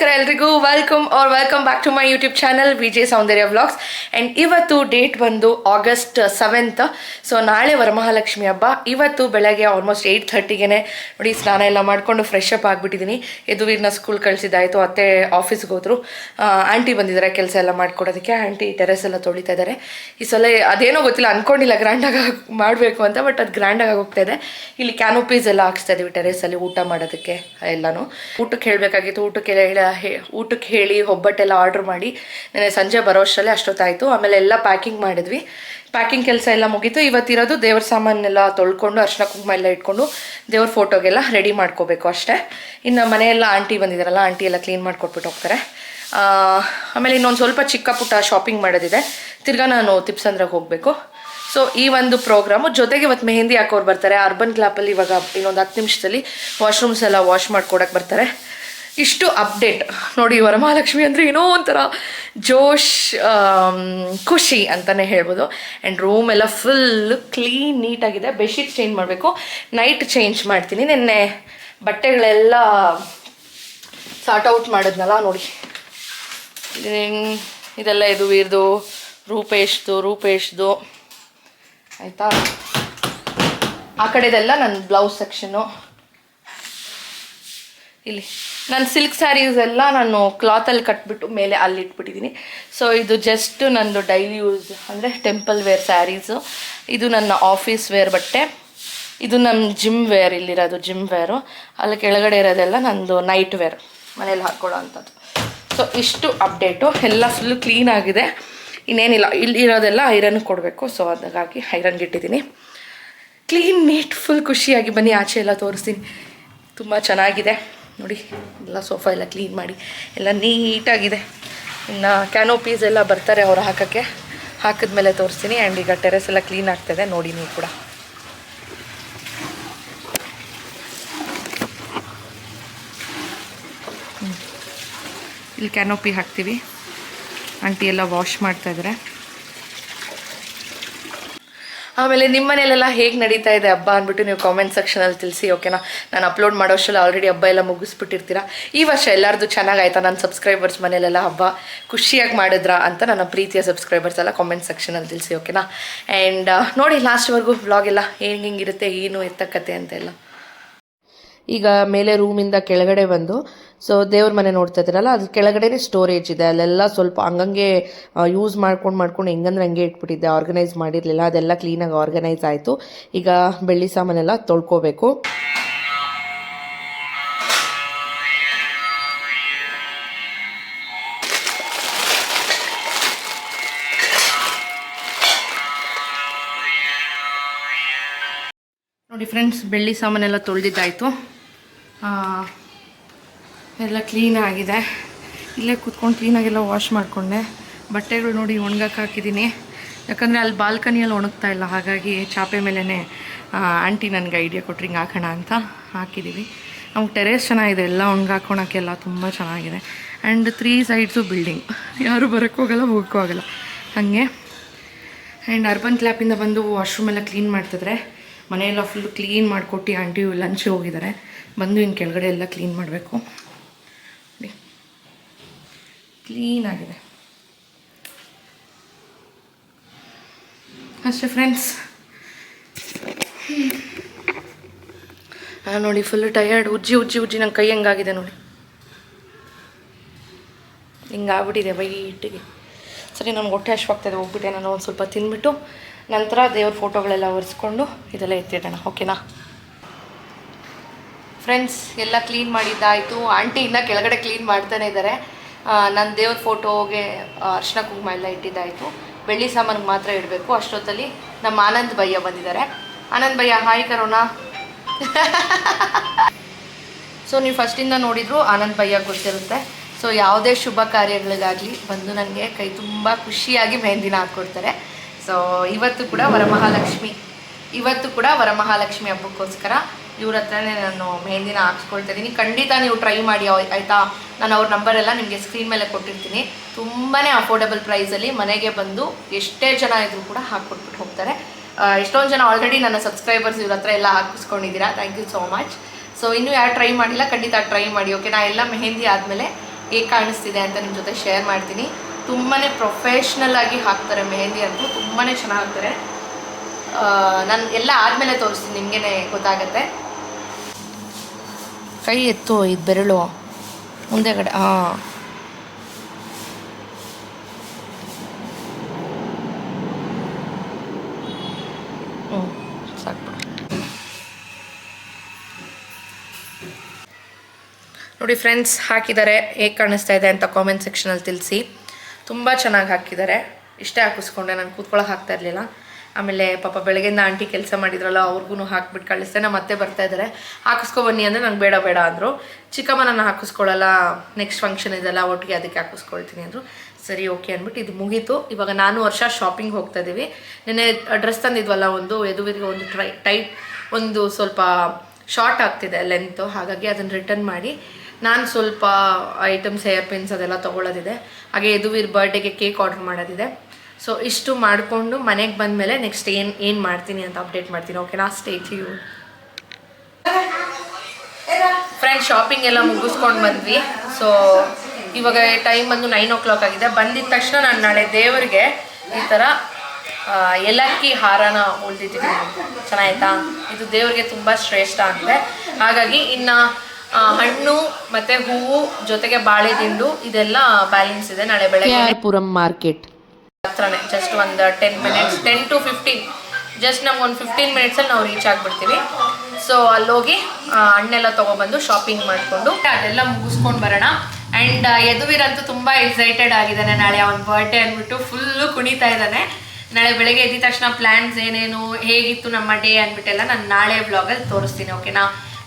ನಮಸ್ಕಾರ ಎಲ್ರಿಗೂ. Welcome are welcome back to my YouTube channel Vijay Soundarya vlogs and ಇವತ್ತು date ಬಂದು August seventh so ನಾಳೆ ವರಮಹಾಲಕ್ಷ್ಮಿ ಹಬ್ಬ. ಇವತ್ತು ಬೆಳಗ್ಗೆ ಆಲ್ಮೋಸ್ಟ್ ಏಯ್ಟ್ ಥರ್ಟಿಗೆ ನೋಡಿ ಸ್ನಾನ ಎಲ್ಲ ಮಾಡಿಕೊಂಡು ಫ್ರೆಶ್ ಅಪ್ ಆಗಿಬಿಟ್ಟಿದ್ದೀನಿ ಯದುವೀರ್ನ ಸ್ಕೂಲ್ ಕಳಿಸಿದ್ದಾಯಿತು, ಅತ್ತೆ ಆಫೀಸ್ಗೆ ಹೋದರು. ಆಂಟಿ ಬಂದಿದ್ದಾರೆ ಕೆಲಸ ಎಲ್ಲ ಮಾಡ್ಕೊಡೋದಕ್ಕೆ. ಆಂಟಿ ಟೆರೆಸ್ ಎಲ್ಲ ತೊಳಿತಾ ಇದ್ದಾರೆ ಈ ಸಲ ಅದೇನೋ ಗೊತ್ತಿಲ್ಲ ಅಂದ್ಕೊಂಡಿಲ್ಲ ಗ್ರ್ಯಾಂಡಾಗಿ ಮಾಡಬೇಕು ಅಂತ ಬಟ್ ಅದು ಗ್ರ್ಯಾಂಡಾಗಿ ಹೋಗ್ತಾ ಇದೆ. ಇಲ್ಲಿ ಕ್ಯಾನೋಪೀಸ್ ಎಲ್ಲ ಹಾಕ್ಸ್ತಾ ಇದ್ದೀವಿ ಟೆರೆಸಲ್ಲಿ ಊಟ ಮಾಡೋದಕ್ಕೆ, ಎಲ್ಲನೂ. ಊಟಕ್ಕೆ ಹೇಳಬೇಕಾಗಿತ್ತು, ಊಟಕ್ಕೆ ಹೇಳ ಹೇ- ಊಟಕ್ಕೆ ಹೇಳಿ ಒಬ್ಬಟ್ಟೆಲ್ಲ ಆರ್ಡ್ರ್ ಮಾಡಿ ನೆನೆ ಸಂಜೆ ಬರೋ ಅಷ್ಟರಲ್ಲೇ ಅಷ್ಟೊತ್ತಾಯಿತು. ಆಮೇಲೆ ಎಲ್ಲ ಪ್ಯಾಕಿಂಗ್ ಮಾಡಿದ್ವಿ. ಪ್ಯಾಕಿಂಗ್ ಕೆಲಸ ಎಲ್ಲ ಮುಗೀತು. ಇವತ್ತಿರೋದು ದೇವ್ರ ಸಾಮಾನೆಲ್ಲ ತೊಳ್ಕೊಂಡು, ಅರ್ಶಿನ ಕುಂಕುಮ ಎಲ್ಲ ಇಟ್ಕೊಂಡು ದೇವ್ರ ಫೋಟೋಗೆಲ್ಲ ರೆಡಿ ಮಾಡ್ಕೋಬೇಕು ಅಷ್ಟೇ. ಇನ್ನು ಮನೆಯೆಲ್ಲ ಆಂಟಿ ಬಂದಿದ್ದಾರಲ್ಲ ಆಂಟಿ ಎಲ್ಲ ಕ್ಲೀನ್ ಮಾಡಿಕೊಟ್ಬಿಟ್ಟು ಹೋಗ್ತಾರೆ. ಆಮೇಲೆ ಇನ್ನೊಂದು ಸ್ವಲ್ಪ ಚಿಕ್ಕ ಪುಟ್ಟ ಶಾಪಿಂಗ್ ಮಾಡೋದಿದೆ. ತಿರ್ಗಾ ನಾನು ತಿಪ್ಸಂದ್ರಾಗ ಹೋಗಬೇಕು. ಸೊ ಈ ಒಂದು ಪ್ರೋಗ್ರಾಮು ಜೊತೆಗೆ ಇವತ್ತು ಮೆಹಂದಿ ಹಾಕೋರು ಬರ್ತಾರೆ. ಅರ್ಬನ್ ಕ್ಲಾಪಲ್ಲಿ ಇವಾಗ ಇನ್ನೊಂದು ಹತ್ತು ನಿಮಿಷದಲ್ಲಿ ವಾಶ್ರೂಮ್ಸ್ ಎಲ್ಲ ವಾಶ್ ಮಾಡ್ಕೊಡಕ್ಕೆ ಬರ್ತಾರೆ. ಇಷ್ಟು ಅಪ್ಡೇಟ್. ನೋಡಿ, ವರಮಹಾಲಕ್ಷ್ಮಿ ಅಂದರೆ ಏನೋ ಒಂಥರ ಜೋಶ್ ಖುಷಿ ಅಂತಲೇ ಹೇಳ್ಬೋದು. ಆ್ಯಂಡ್ ರೂಮ್ ಎಲ್ಲ ಫುಲ್ ಕ್ಲೀನ್ ನೀಟಾಗಿದೆ ಬೆಡ್ಶೀಟ್ ಚೇಂಜ್ ಮಾಡಬೇಕು. ನೈಟ್ ಚೇಂಜ್ ಮಾಡ್ತೀನಿ ನಿನ್ನೆ. ಬಟ್ಟೆಗಳೆಲ್ಲ ಸಾರ್ಟ್ ಔಟ್ ಮಾಡಿದ್ನಲ್ಲ, ನೋಡಿ. ಇದೆಲ್ಲ ಇದು ವೀರ್ದು ರೂಪೇಶ್ದು ರೂಪೇಶ್ದು. ಆಯಿತಾ? ಆ ಕಡೆದೆಲ್ಲ ನನ್ನ ಬ್ಲೌಸ್ ಸೆಕ್ಷನ್ನು ಇಲ್ಲಿ. ನನ್ನ ಸಿಲ್ಕ್ ಸ್ಯಾರೀಸ್ ಎಲ್ಲ ನಾನು ಕ್ಲಾತಲ್ಲಿ ಕಟ್ಬಿಟ್ಟು ಮೇಲೆ ಅಲ್ಲಿ ಇಟ್ಬಿಟ್ಟಿದ್ದೀನಿ ಸೊ ಇದು ಜಸ್ಟ್ ನಂದು ಡೈಲಿ ಯೂಸ್ ಅಂದರೆ ಟೆಂಪಲ್ ವೇರ್ ಸ್ಯಾರೀಸು ಇದು ನನ್ನ ಆಫೀಸ್ ವೇರ್ ಬಟ್ಟೆ. ಇದು ನನ್ನ ಜಿಮ್ ವೇರ್ ಇಲ್ಲಿರೋದು ಜಿಮ್ ವೇರು ಅಲ್ಲಿ ಕೆಳಗಡೆ ಇರೋದೆಲ್ಲ ನಂದು ನೈಟ್ ವೇರ್ ಮನೇಲಿ ಹಾಕ್ಕೊಳ್ಳೋ ಅಂಥದ್ದು. ಸೊ ಇಷ್ಟು ಅಪ್ಡೇಟು ಎಲ್ಲ ಫುಲ್ಲು ಕ್ಲೀನ್ ಆಗಿದೆ. ಇನ್ನೇನಿಲ್ಲ. ಇಲ್ಲಿ ಇರೋದೆಲ್ಲ ಐರನ್ ಕೊಡಬೇಕು. ಸೊ ಅದಕ್ಕಾಗಿ ಐರನ್ಗೆ ಇಟ್ಟಿದ್ದೀನಿ. ಕ್ಲೀನ್ ನೀಟ್ ಫುಲ್ ಖುಷಿಯಾಗಿ ಬನ್ನಿ. ಆಚೆ ಎಲ್ಲ ತೋರಿಸ್ತೀನಿ. ತುಂಬ ಚೆನ್ನಾಗಿದೆ. ನೋಡಿ, ಎಲ್ಲ ಸೋಫಾ ಎಲ್ಲ ಕ್ಲೀನ್ ಮಾಡಿ, ಎಲ್ಲ ನೀಟಾಗಿದೆ ಇನ್ನು ಕ್ಯಾನೋಪೀಸ್ ಎಲ್ಲ ಬರ್ತಾರೆ ಅವ್ರು ಹಾಕೋಕ್ಕೆ. ಹಾಕಿದ್ಮೇಲೆ ತೋರಿಸ್ತೀನಿ ಆ್ಯಂಡ್ ಈಗ ಟೆರೆಸ್ ಎಲ್ಲ ಕ್ಲೀನ್ ಆಗ್ತಾಯಿದೆ ನೋಡಿ ನೀವು ಕೂಡ. ಇಲ್ಲಿ ಕ್ಯಾನೋಪಿ ಹಾಕ್ತೀವಿ. ಆಂಟಿ ಎಲ್ಲ ವಾಶ್ ಮಾಡ್ತಾ ಇದ್ದಾರೆ ಆಮೇಲೆ ನಿಮ್ಮ ಮನೇಲೆಲ್ಲ ಹೇಗೆ ನಡೀತಾ ಇದೆ ಹಬ್ಬ ಅಂದ್ಬಿಟ್ಟು ನೀವು ಕಾಮೆಂಟ್ ಸೆಕ್ಷನಲ್ಲಿ ತಿಳಿಸಿ ಓಕೆನಾ ನಾನು ಅಪ್ಲೋಡ್ ಮಾಡೋಷ್ಟರಲ್ಲಿ ಆಲ್ರೆಡಿ ಹಬ್ಬ ಎಲ್ಲ ಮುಗಿಸ್ಬಿಟ್ಟಿರ್ತೀರಾ? ಈ ವರ್ಷ ಎಲ್ಲರದು ಚೆನ್ನಾಗಾಯ್ತಾ? ನನ್ನ ಸಬ್ಸ್ಕ್ರೈಬರ್ಸ್ ಮನೇಲೆಲ್ಲ ಹಬ್ಬ ಖುಷಿಯಾಗಿ ಮಾಡಿದ್ರಾ ಅಂತ ನನ್ನ ಪ್ರೀತಿಯ ಸಬ್ಸ್ಕ್ರೈಬರ್ಸ್ ಎಲ್ಲ ಕಾಮೆಂಟ್ ಸೆಕ್ಷನಲ್ಲಿ ತಿಳಿಸಿ ಓಕೆನಾ ಆ್ಯಂಡ್ ನೋಡಿ ಲಾಸ್ಟ್ವರೆಗೂ ವ್ಲಾಗ್ ಎಲ್ಲ ಹೆಂಗೆ ಹೆಂಗಿರುತ್ತೆ ಏನು ಎತ್ತಕತೆ ಅಂತೆಲ್ಲ. ಈಗ ಮೇಲೆ ರೂಮಿಂದ ಕೆಳಗಡೆ ಬಂದು ಸೊ ದೇವ್ರ ಮನೆ ನೋಡ್ತಾ ಇದ್ದೀರಲ್ಲ ಅದ್ರ ಕೆಳಗಡೆನೇ ಸ್ಟೋರೇಜ್ ಇದೆ. ಅಲ್ಲೆಲ್ಲ ಸ್ವಲ್ಪ ಹಂಗಂಗೆ ಯೂಸ್ ಮಾಡ್ಕೊಂಡು ಮಾಡ್ಕೊಂಡು ಹೆಂಗಂದ್ರೆ ಹಂಗೆ ಇಟ್ಬಿಟ್ಟಿದ್ದೆ. ಆರ್ಗನೈಸ್ ಮಾಡಿರಲಿಲ್ಲ, ಅದೆಲ್ಲ ಕ್ಲೀನಾಗಿ ಆರ್ಗನೈಸ್ ಆಯಿತು. ಈಗ ಬೆಳ್ಳಿ ಸಾಮಾನೆಲ್ಲ ತೊಳ್ಕೋಬೇಕು. ನೋಡಿ ಫ್ರೆಂಡ್ಸ್ ಬೆಳ್ಳಿ ಸಾಮಾನೆಲ್ಲ ತೊಳೆದಿದ್ದಾಯಿತು. ಎಲ್ಲ ಕ್ಲೀನ್ ಆಗಿದೆ. ಇಲ್ಲೇ ಕೂತ್ಕೊಂಡು ಕ್ಲೀನಾಗೆಲ್ಲ ವಾಶ್ ಮಾಡಿಕೊಂಡೆ. ಬಟ್ಟೆಗಳು ನೋಡಿ ಒಣಗಕ್ಕೆ ಹಾಕಿದ್ದೀನಿ. ಯಾಕಂದರೆ ಅಲ್ಲಿ ಬಾಲ್ಕನಿಯಲ್ಲಿ ಒಣಗ್ತಾ ಇಲ್ಲ. ಹಾಗಾಗಿ ಚಾಪೆ ಮೇಲೇ ಆಂಟಿ ನನಗೆ ಐಡಿಯಾ ಕೊಟ್ರಿ ಹಿಂಗೆ ಹಾಕೋಣ ಅಂತ ಹಾಕಿದ್ದೀವಿ ನಮ್ಗೆ ಟೆರೇಸ್ ಚೆನ್ನಾಗಿದೆ. ಎಲ್ಲ ಒಣಗಾಕೋಣಕ್ಕೆಲ್ಲ ತುಂಬ ಚೆನ್ನಾಗಿದೆ. ಆ್ಯಂಡ್ ತ್ರೀ ಸೈಡ್ಸು ಬಿಲ್ಡಿಂಗ್ ಯಾರು ಬರೋಕ್ಕೂ ಹೋಗಲ್ಲ, ಹೋಗೋಕ್ಕೂ ಆಗಲ್ಲ. ಹಾಗೆ. ಆ್ಯಂಡ್ ಅರ್ಬನ್ ಕ್ಲ್ಯಾಪಿಂದ ಬಂದು ವಾಶ್ರೂಮ್ ಎಲ್ಲ ಕ್ಲೀನ್ ಮಾಡ್ತಿದ್ರೆ, ಮನೆಯೆಲ್ಲ ಫುಲ್ ಕ್ಲೀನ್ ಮಾಡಿಕೊಟ್ಟು ಆಂಟಿ ಲಂಚ್ ಹೋಗಿದ್ದಾರೆ. ಬಂದು ಇನ್ನು ಕೆಳಗಡೆ ಎಲ್ಲ ಕ್ಲೀನ್ ಮಾಡಬೇಕು. ಕ್ಲೀನ್ ಆಗಿದೆ. ಅಷ್ಟೇ ಫ್ರೆಂಡ್ಸ್ ಹಾಂ ನೋಡಿ ಫುಲ್ ಟಯರ್ಡ್ ಉಜ್ಜಿ ಉಜ್ಜಿ ಉಜ್ಜಿ ನಂಗೆ ಕೈ ಹೆಂಗಾಗಿದೆ ನೋಡಿ. ಹಿಂಗಾಗ್ಬಿಟ್ಟಿದೆ ವೈಟಿಗೆ. ಸರಿ, ನನಗೆ ಹೊಟ್ಟೆ ಹಶ್ವಾಗ್ತದೆ ಹೋಗ್ಬಿಟ್ಟೆ, ನಾನು ಒಂದು ಸ್ವಲ್ಪ ತಿಂದ್ಬಿಟ್ಟು ನಂತರ ದೇವ್ರ ಫೋಟೋಗಳೆಲ್ಲ ಒರೆಸ್ಕೊಂಡು ಇದೆಲ್ಲ ಎತ್ತಿಡೋಣ ಓಕೆನಾ ಫ್ರೆಂಡ್ಸ್ ಎಲ್ಲ ಕ್ಲೀನ್ ಮಾಡಿದ್ದಾಯಿತು. ಆಂಟಿ ಇನ್ನೂ ಕೆಳಗಡೆ ಕ್ಲೀನ್ ಮಾಡ್ತಾನೆ ಇದ್ದಾರೆ ನನ್ನ ದೇವ್ರ ಫೋಟೋಗೆ ಅರ್ಶಿನ ಕುಂಕುಮ ಎಲ್ಲ ಇಟ್ಟಿದ್ದಾಯಿತು. ಬೆಳ್ಳಿ ಸಾಮಾನಿಗೆ ಮಾತ್ರ ಇಡಬೇಕು. ಅಷ್ಟೊತ್ತಲ್ಲಿ ನಮ್ಮ ಆನಂದ್ ಭಯ್ಯ ಬಂದಿದ್ದಾರೆ. ಆನಂದ್ ಭಯ್ಯ, ಹಾಯ್ ಕರೋಣ ಸೊ ನೀವು ಫಸ್ಟಿಂದ ನೋಡಿದ್ರು ಆನಂದ್ ಭಯ್ಯ ಗೊತ್ತಿರುತ್ತೆ. ಸೊ ಯಾವುದೇ ಶುಭ ಕಾರ್ಯಗಳಿಗಾಗಲಿ ಬಂದು ನನಗೆ ಕೈ ತುಂಬ ಖುಷಿಯಾಗಿ ಮೆಹಂದಿನ ಹಾಕ್ಕೊಡ್ತಾರೆ ಸೊ ಇವತ್ತು ಕೂಡ ವರಮಹಾಲಕ್ಷ್ಮಿ. ಇವತ್ತು ಕೂಡ ವರಮಹಾಲಕ್ಷ್ಮಿ ಹಬ್ಬಕ್ಕೋಸ್ಕರ ಇವ್ರ ಹತ್ರನೇ ನಾನು ಮೆಹಂದಿನ ಹಾಕ್ಸ್ಕೊಳ್ತಾ ಇದ್ದೀನಿ ಖಂಡಿತ ನೀವು ಟ್ರೈ ಮಾಡಿ ಆಯಿತಾ? ನಾನು ಅವ್ರ ನಂಬರೆಲ್ಲ ನಿಮಗೆ ಸ್ಕ್ರೀನ್ ಮೇಲೆ ಕೊಟ್ಟಿರ್ತೀನಿ. ತುಂಬಾ ಅಫೋರ್ಡಬಲ್ ಪ್ರೈಸಲ್ಲಿ ಮನೆಗೆ ಬಂದು ಎಷ್ಟೇ ಜನ ಇದ್ರೂ ಕೂಡ ಹಾಕ್ಕೊಟ್ಬಿಟ್ಟು ಹೋಗ್ತಾರೆ. ಎಷ್ಟೊಂದು ಜನ ಆಲ್ರೆಡಿ ನನ್ನ ಸಬ್ಸ್ಕ್ರೈಬರ್ಸ್ ಇವ್ರ ಹತ್ರ ಎಲ್ಲ ಹಾಕಿಸ್ಕೊಂಡಿದ್ದೀರಾ? Thank you so much so ಇನ್ನೂ ಯಾರು ಟ್ರೈ ಮಾಡಿಲ್ಲ, ಖಂಡಿತ ಟ್ರೈ ಮಾಡಿ ಓಕೆ ನಾ ಎಲ್ಲ ಮೆಹಂದಿ ಆದಮೇಲೆ ಹೇಗೆ ಕಾಣಿಸ್ತಿದೆ ಅಂತ ನಿಮ್ಮ ಜೊತೆ ಶೇರ್ ಮಾಡ್ತೀನಿ. ತುಂಬಾ ಪ್ರೊಫೆಷ್ನಲ್ ಆಗಿ ಹಾಕ್ತಾರೆ ಮೆಹಂದಿ ಅಂತೂ ತುಂಬಾ ಚೆನ್ನಾಗಿ ಹಾಕ್ತಾರೆ. ನಾನು ಎಲ್ಲ ಆದಮೇಲೆ ತೋರಿಸ್ತೀನಿ ನಿಮಗೇ ಗೊತ್ತಾಗತ್ತೆ. ಕೈ ಎತ್ತು, ಇದು ಬೆರಳು. ಮುಂದೆಗಡೆ ಹಾಂ ಹ್ಞೂ ಸಾಕು ನೋಡಿ ಫ್ರೆಂಡ್ಸ್, ಹಾಕಿದ್ದಾರೆ, ಹೇಗೆ ಕಾಣಿಸ್ತಾ ಇದೆ ಅಂತ ಕಾಮೆಂಟ್ ಸೆಕ್ಷನಲ್ಲಿ ತಿಳಿಸಿ. ತುಂಬ ಚೆನ್ನಾಗಿ ಹಾಕಿದ್ದಾರೆ. ಇಷ್ಟೇ ಹಾಕಿಸ್ಕೊಂಡೆ, ನಾನು ಕೂತ್ಕೊಳ್ಳೋಕೆ ಹಾಕ್ತಾ ಇರಲಿಲ್ಲ. ಆಮೇಲೆ ಪಾಪ ಬೆಳಗ್ಗೆಯಿಂದ ಆಂಟಿ ಕೆಲಸ ಮಾಡಿದ್ರಲ್ಲ ಅವ್ರಿಗೂ ಹಾಕ್ಬಿಟ್ಟು ಕಳಿಸ್ತೇನೆ ಮತ್ತೆ ಬರ್ತಾ ಇದ್ದಾರೆ ಹಾಕಿಸ್ಕೊ ಬನ್ನಿ ಅಂದರೆ ನಂಗೆ ಬೇಡ ಬೇಡ ಅಂದರು. ಚಿಕ್ಕಮ್ಮ ನಾನು ಹಾಕಿಸ್ಕೊಳ್ಳಲ್ಲ ನೆಕ್ಸ್ಟ್ ಫಂಕ್ಷನ್ ಇದೆಲ್ಲ, ಒಟ್ಟಿಗೆ ಅದಕ್ಕೆ ಹಾಕಿಸ್ಕೊಳ್ತೀನಿ ಅಂದರು. ಸರಿ ಓಕೆ ಅಂದ್ಬಿಟ್ಟು ಇದು ಮುಗೀತು. ಇವಾಗ ನಾನು ವರ್ಷ ಶಾಪಿಂಗ್ ಹೋಗ್ತಾ ಇದ್ದೀವಿ ನೆನ್ನೆ ಡ್ರೆಸ್ ತಂದಿದ್ವಲ್ಲ ಒಂದು ಎದುವಿಗೆ ಒಂದು ಟ್ರೈ ಟೈಟ್ ಒಂದು ಸ್ವಲ್ಪ ಶಾರ್ಟ್ ಆಗ್ತಿದೆ ಲೆಂತು ಹಾಗಾಗಿ ಅದನ್ನು ರಿಟರ್ನ್ ಮಾಡಿ. ನಾನು ಸ್ವಲ್ಪ ಐಟಮ್ಸ್ ಹೇರ್ ಪಿನ್ಸ್ ಅದೆಲ್ಲ ತೊಗೊಳ್ಳೋದಿದೆ ಹಾಗೆ ಯದುವೀರ್ ಬರ್ಡೇಗೆ ಕೇಕ್ ಆರ್ಡರ್ ಮಾಡೋದಿದೆ. ಸೊ ಇಷ್ಟು ಮಾಡಿಕೊಂಡು ಮನೆಗೆ ಬಂದಮೇಲೆ ನೆಕ್ಸ್ಟ್ ಏನು ಏನು ಮಾಡ್ತೀನಿ ಅಂತ ಅಪ್ಡೇಟ್ ಮಾಡ್ತೀನಿ. ಓಕೆನಾ ಸ್ಟೇಟ್ ಯು ಫ್ರೆಂಡ್ ಶಾಪಿಂಗ್ ಎಲ್ಲ ಮುಗಿಸ್ಕೊಂಡು ಬಂದ್ವಿ. ಸೊ ಇವಾಗ ಟೈಮ್ ಬಂದು ನೈನ್ ಓ ಕ್ಲಾಕ್ ಆಗಿದೆ. ಬಂದಿದ ತಕ್ಷಣ ನಾನು ನಾಳೆ ದೇವರಿಗೆ ಈ ಥರ ಏಲಕ್ಕಿ ಹಾರನ ಉಳಿದಿದ್ದೀನಿ. ಚೆನ್ನಾಯ್ತಾ ಇದು ದೇವರಿಗೆ ತುಂಬ ಶ್ರೇಷ್ಠ ಅಂತೆ. ಹಾಗಾಗಿ ಇನ್ನು ಹಣ್ಣು ಮತ್ತು ಹೂವು ಜೊತೆಗೆ ಬಾಳೆ ದಿಂಡು ಇದೆಲ್ಲ ಬ್ಯಾಲೆನ್ಸ್ ಇದೆ ನಾಳೆ ಬೆಳಗ್ಗೆ. ಪುರಂ ಮಾರ್ಕೆಟ್. ಜಸ್ಟ್ ಒಂದು ten minutes ten to fifteen just ನಮ್ಗೆ ಒಂದು ಫಿಫ್ಟೀನ್ ಮಿನಿಟ್ಸಲ್ಲಿ ನಾವು ರೀಚ್ ಆಗಿಬಿಡ್ತೀವಿ. ಸೊ ಅಲ್ಲೋಗಿ ಹಣ್ಣೆಲ್ಲ ತೊಗೊಬಂದು ಶಾಪಿಂಗ್ ಮಾಡಿಕೊಂಡು ಅದೆಲ್ಲ ಮುಗಿಸ್ಕೊಂಡು ಬರೋಣ. ಆ್ಯಂಡ್ ಯದುವೀರಂತೂ ತುಂಬ ಎಕ್ಸೈಟೆಡ್ ಆಗಿದ್ದಾನೆ ನಾಳೆ. ಅವನ ಬರ್ಡೇ ಅಂದ್ಬಿಟ್ಟು ಫುಲ್ಲು ಕುಣಿತಾ ಇದ್ದಾನೆ. ನಾಳೆ ಬೆಳಗ್ಗೆ ಎದ್ದ ತಕ್ಷಣ ಪ್ಲ್ಯಾನ್ಸ್ ಏನೇನು, ಹೇಗಿತ್ತು ನಮ್ಮ ಡೇ ಅಂದ್ಬಿಟ್ಟೆಲ್ಲ ನಾನು ನಾಳೆ ವ್ಲಾಗಲ್ಲಿ ತೋರಿಸ್ತೀನಿ ಓಕೆನಾ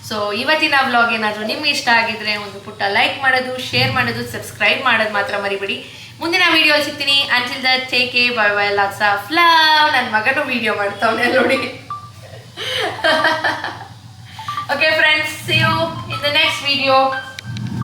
ಸೊ ಇವತ್ತಿನ ವ್ಲಾಗ್ ಏನಾದರೂ ನಿಮ್ಗೆ ಇಷ್ಟ ಆಗಿದ್ರೆ ಒಂದು ಪುಟ್ಟ ಲೈಕ್ ಮಾಡೋದು ಶೇರ್ ಮಾಡೋದು ಸಬ್ಸ್ಕ್ರೈಬ್ ಮಾಡೋದು ಮಾತ್ರ ಮರಿಬೇಡಿ. ಮುಂದಿನ ವಿಡಿಯೋ ಸಿಗ್ತೀನಿ. Until the take a bye bye lots of love ನನ್ನ ಮಗನೂ ವಿಡಿಯೋ ಮಾಡ್ತಾವನೆ ನೋಡಿ. Okay friends see you in the next video